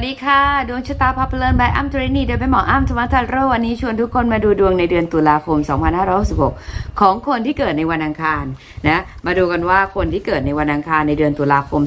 วัสดีค่ะ ดวงชะตาพับเลินบายอ้ำจรินีโดยเป็นหมออ้ำธรรมทัลโรวันนี้ชวนทุกคนมาดูดวงในเดือนตุลาคม 2566 ของคนที่เกิดในวันอังคารนะ มาดูกันว่าคนที่เกิดในวันอังคารในเดือนตุลาคม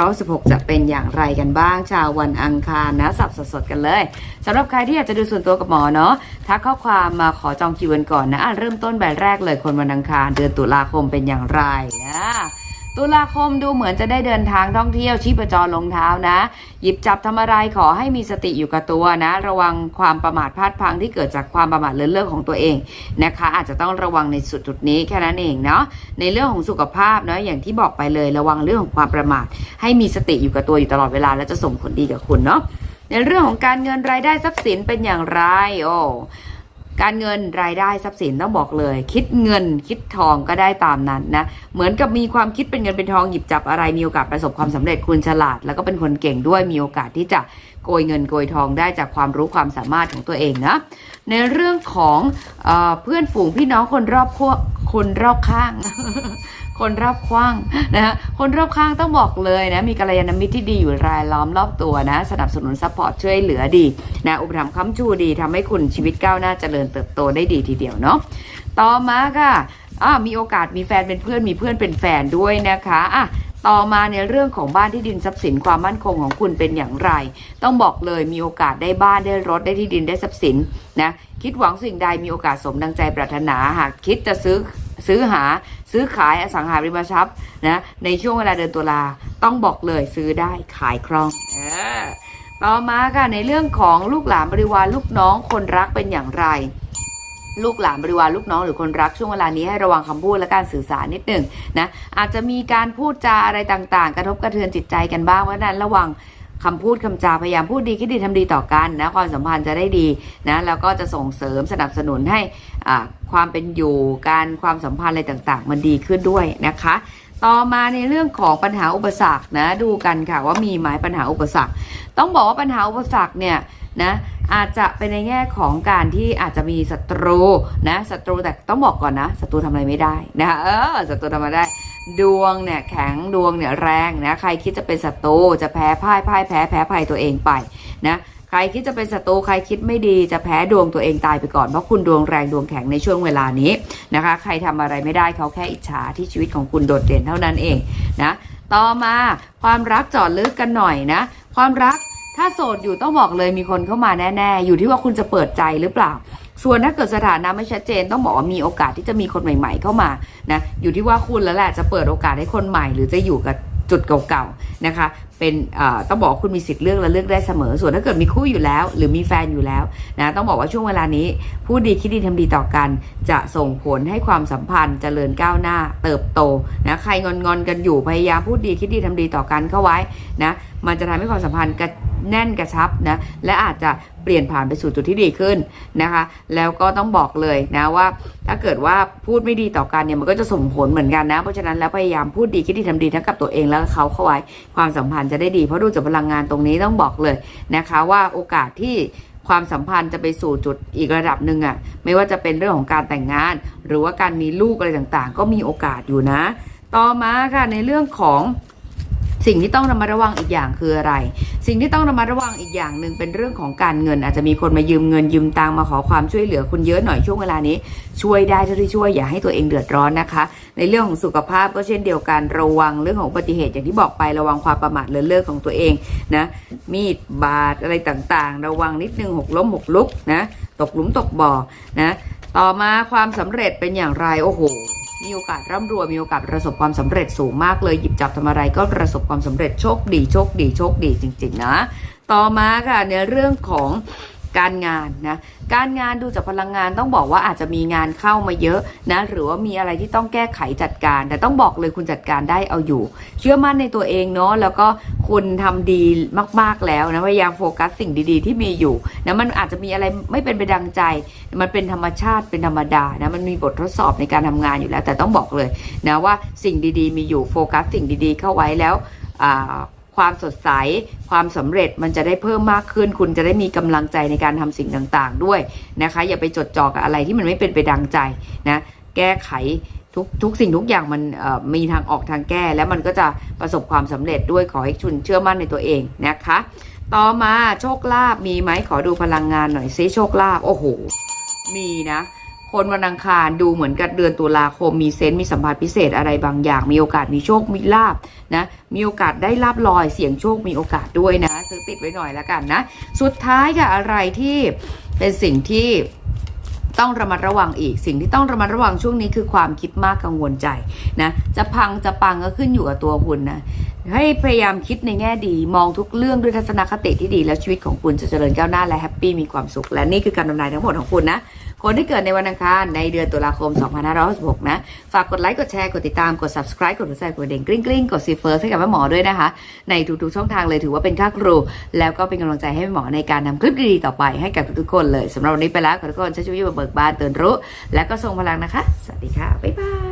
2566 จะเป็นอย่างไรกันบ้าง ชาววันอังคารนะ สับสดๆกันเลยสำหรับใครที่อยากจะดูส่วนตัวกับหมอเนาะทักข้อความมาขอจองคิวกันก่อนนะะเริ่มต้นแบบแรกเลยคนวันอังคาร เดือนตุลาคมเป็นอย่างไรนะ ตุลาคมดูเหมือนจะได้เดินทางท่องเที่ยวชีพจรลงเท้านะ หยิบจับทำอะไรขอให้มีสติอยู่กับตัวนะ ระวังความประมาทพลาดพังที่เกิดจากความประมาทเลินเล่อของตัวเองนะคะ อาจจะต้องระวังในสุดจุดนี้แค่นั้นเองเนาะในเรื่องของสุขภาพเนาะอย่างที่บอกไปเลยระวังเรื่องของความประมาท ให้มีสติอยู่กับตัวอยู่ตลอดเวลา และจะส่งผลดีกับคุณเนาะในเรื่องของการเงินรายได้ทรัพย์สินเป็นอย่างไรโอ้ การเงินรายได้ทรัพย์สินต้องบอกเลย คิดเงินคิดทองก็ได้ตามนั้นนะ เหมือนกับมีความคิดเป็นเงินเป็นทองหยิบจับอะไรมีโอกาสประสบความสำเร็จคุณฉลาด แล้วก็เป็นคนเก่งด้วยมีโอกาสที่จะโกยเงินโกยทองได้จากความรู้ความสามารถของตัวเองนะในเรื่องของเอเพื่อนฝูงพี่น้องคนรอบ คนรอบข้าง คนรอบข้างนะฮะคนรอบข้างต้องบอกเลยนะมีกัลยาณมิตรที่ดีอยู่รายล้อมรอบตัวนะ สนับสนุนซัพพอร์ตช่วยเหลือดีนะอุปถัมภ์ค้ำชูดีทำให้คุณชีวิตก้าวหน้าเจริญเติบโตได้ดีทีเดียวเนาะต่อมาค่ะอ่ามีโอกาสมีแฟนเป็นเพื่อนมีเพื่อนเป็นแฟนด้วยนะคะอะต่อมาในเรื่องของบ้านที่ดินทรัพย์สินความมั่นคงของคุณเป็นอย่างไร ต้องบอกเลยมีโอกาสได้บ้านได้รถได้ที่ดินได้ทรัพย์สินนะคิดหวังสิ่งใดมีโอกาสสมดังใจปรารถนาหากคิดจะซื้อ ซื้อหาซื้อขายอสังหาริมทรัพย์นะในช่วงเวลาเดือนตุลาต้องบอกเลยซื้อได้ขายคล่องต่อมาค่ะในเรื่องของลูกหลานบริวารลูกน้องคนรักเป็นอย่างไร ลูกหลานบริวารลูกน้องหรือคนรักช่วงเวลานี้ให้ระวังคำพูดและการสื่อสารนิดหนึ่งนะอาจจะมีการพูดจาอะไรต่างๆ กระทบกระเทือนจิตใจกันบ้างเพราะนั้นระวัง คำพูดคำจาพยายามพูดดีคิดดีทำดีต่อกันนะความสัมพันธ์จะได้ดีนะแล้วก็จะส่งเสริมสนับสนุนให้อ่าความเป็นอยู่การความสัมพันธ์อะไรต่าง ๆ มันดีขึ้นด้วยนะคะ ต่อมาในเรื่องของปัญหาอุปสรรคนะดูกันค่ะว่ามีไหมปัญหาอุปสรรค ต้องบอกว่าปัญหาอุปสรรคเนี่ยนะอาจจะเป็นในแง่ของการที่อาจจะมีศัตรูนะศัตรูแต่ต้องบอกก่อนนะศัตรูทำอะไรไม่ได้นะคะเออศัตรูทำอะไรได้ ดวงเนี่ยแข็งดวงเนี่ยแรงนะใครคิดจะเป็นศัตรูจะแพ้พ่ายพ่ายแพ้แพ้ภัยตัวเองไปนะใครคิดจะเป็นศัตรูใครคิดไม่ดีจะแพ้ดวงตัวเองตายไปก่อนเพราะคุณดวงแรงดวงแข็งในช่วงเวลานี้นะคะ ใครทำอะไรไม่ได้เขาแค่อิจฉาที่ชีวิตของคุณโดดเด่นเท่านั้นเองนะต่อมาความรักจอดลึกกันหน่อยนะ ความรักถ้าโสดอยู่ต้องบอกเลยมีคนเข้ามาแน่ ๆ อยู่ที่ว่าคุณจะเปิดใจหรือเปล่า ส่วนถ้าเกิดสถานะไม่ชัดเจนต้องบอกว่ามีโอกาสที่จะมีคนใหม่ ๆ เข้ามานะอยู่ที่ว่าคุณแล้วแหละจะเปิดโอกาสให้คนใหม่ หรือจะอยู่กับจุดเก่าๆนะคะ เป็นต้องบอกคุณมีสิทธิ์เลือกและเลือกได้เสมอ ส่วนถ้าเกิดมีคู่อยู่แล้ว หรือมีแฟนอยู่แล้วนะต้องบอกว่าช่วงเวลานี้พูดดีคิดดีทำดีต่อกัน จะส่งผลให้ความสัมพันธ์เจริญก้าวหน้า เติบโตนะใครงอนงอนๆกันอยู่พยายามพูดดีคิดดีทำดีต่อกันเข้าไว้นะมันจะทำให้ความสัมพันธ์กระ แน่นกระชับนะและอาจจะเปลี่ยนผ่านไปสู่จุดที่ดีขึ้นนะคะ แล้วก็ต้องบอกเลยนะว่า ถ้าเกิดว่าพูดไม่ดีต่อกันเนี่ยมันก็จะส่งผลเหมือนกันนะ เพราะฉะนั้นแล้วพยายามพูดดีคิดดีทำดีทั้งกับตัวเองแล้วก็เขาเข้าไว้ความสัมพันธ์จะได้ดีเพราะดูจากพลังงานตรงนี้ต้องบอกเลยนะคะว่าโอกาสที่ความสัมพันธ์จะไปสู่จุดอีกระดับหนึ่งอะ่ะไม่ว่าจะเป็นเรื่องของการแต่งงาน หรือว่าการมีลูกอะไรต่างๆ ก็มีโอกาสอยู่นะ ต่อมาค่ะในเรื่องของ สิ่งที่ต้องระมัดระวังอีกอย่างคืออะไร สิ่งที่ต้องระมัดระวังอีกอย่างหนึ่งเป็นเรื่องของการเงิน อาจจะมีคนมายืมเงินยืมตังมาขอความช่วยเหลือคุณเยอะหน่อยช่วงเวลานี้ ช่วยได้เท่าที่ช่วยอย่าให้ตัวเองเดือดร้อนนะคะ ในเรื่องของสุขภาพก็เช่นเดียวกันระวังเรื่องของอุบัติเหตุอย่างที่บอกไประวังความประมาทเลินเล่อของตัวเองนะมีดบาดอะไรต่างๆ ระวังนิดนึงหกล้มหกลุกนะตกหลุมตกบ่อนะต่อมาความสำเร็จเป็นอย่างไรโอ้โห มีโอกาสร่ำรวยมีโอกาสประสบความสำเร็จสูงมากเลยหยิบจับทำอะไรก็ประสบความสำเร็จโชคดีโชคดีโชคดีจริง ๆ นะ ต่อมาค่ะในเรื่องของการงานนะการงานดูจากพลังงานต้องบอกว่าอาจจะมีงานเข้ามาเยอะนะหรือว่ามีอะไรที่ต้องแก้ไขจัดการ แต่ต้องบอกเลยคุณจัดการได้เอาอยู่ เชื่อมั่นในตัวเองเนาะแล้วก็ คุณทำดีมาก ๆแล้วนะพยายามโฟกัสสิ่งดีๆ ที่มีอยู่นะมันอาจจะมีอะไรไม่เป็นไปดังใจ มันเป็นธรรมชาติเป็นธรรมดานะมันมีบททดสอบในการทำงานอยู่แล้ว แต่ต้องบอกเลยนะว่าสิ่งดีๆ มีอยู่โฟกัสสิ่งดีๆ เข้าไว้แล้วความสดใส ความสำเร็จมันจะได้เพิ่มมากขึ้น คุณจะได้มีกำลังใจในการทำสิ่งต่างๆ ด้วยนะคะ อย่าไปจดจ่อกับอะไรที่มันไม่เป็นไปดังใจนะแก้ไข ทุกทุกสิ่งทุกอย่างมันมีทางออกทางแก้ แล้วมันก็จะประสบความสำเร็จด้วยขอให้ชุนเชื่อมั่นในตัวเองนะคะ ต่อมาโชคลาภมีไหมขอดูพลังงานหน่อยซิโชคลาภโอ้โหมีนะคนวันอังคารดูเหมือนกับเดือนตุลาคมมีเซนต์มีสัมผัสพิเศษอะไรบางอย่าง มีโอกาสมีโชคมีลาบนะมีโอกาสได้ลาบลอยเสี่ยงโชคมีโอกาสด้วยนะ ซื้อติดไว้หน่อยแล้วกันนะ สุดท้ายค่ะอะไรที่เป็นสิ่งที่ ต้องระมัดระวังอีก สิ่งที่ต้องระมัดระวังช่วงนี้คือความคิดมากกังวลใจนะจะพังจะปังก็ขึ้นอยู่กับตัวคุณนะ ให้พยายามคิดในแง่ดี มองทุกเรื่องด้วยทัศนคติที่ดี แล้วชีวิตของคุณจะเจริญก้าวหน้าและแฮปปี้มีความสุข และนี่คือการทำนายทั้งหมดของคุณนะ คนที่เกิดในวันอังคารในเดือนตุลาคม 2566 นะ ฝากกดไลค์กดแชร์กดติดตามกด subscribe กดหัวใจกดเด่งกริ๊งกริ๊งกดซีเฟิร์สให้กับแม่หมอด้วยนะคะ ในทุกๆช่องทางเลยถือว่าเป็นค่าครู แล้วก็เป็นกำลังใจให้แม่หมอในการนำคลิปดีๆต่อไปให้กับทุกๆคนเลยสำหรับวันนี้ไปแล้วขอทุกคนใช้ชีวิตแบบเบิกบานตื่นรู้ และก็ทรงพลังนะคะ สวัสดีค่ะบ๊ายบาย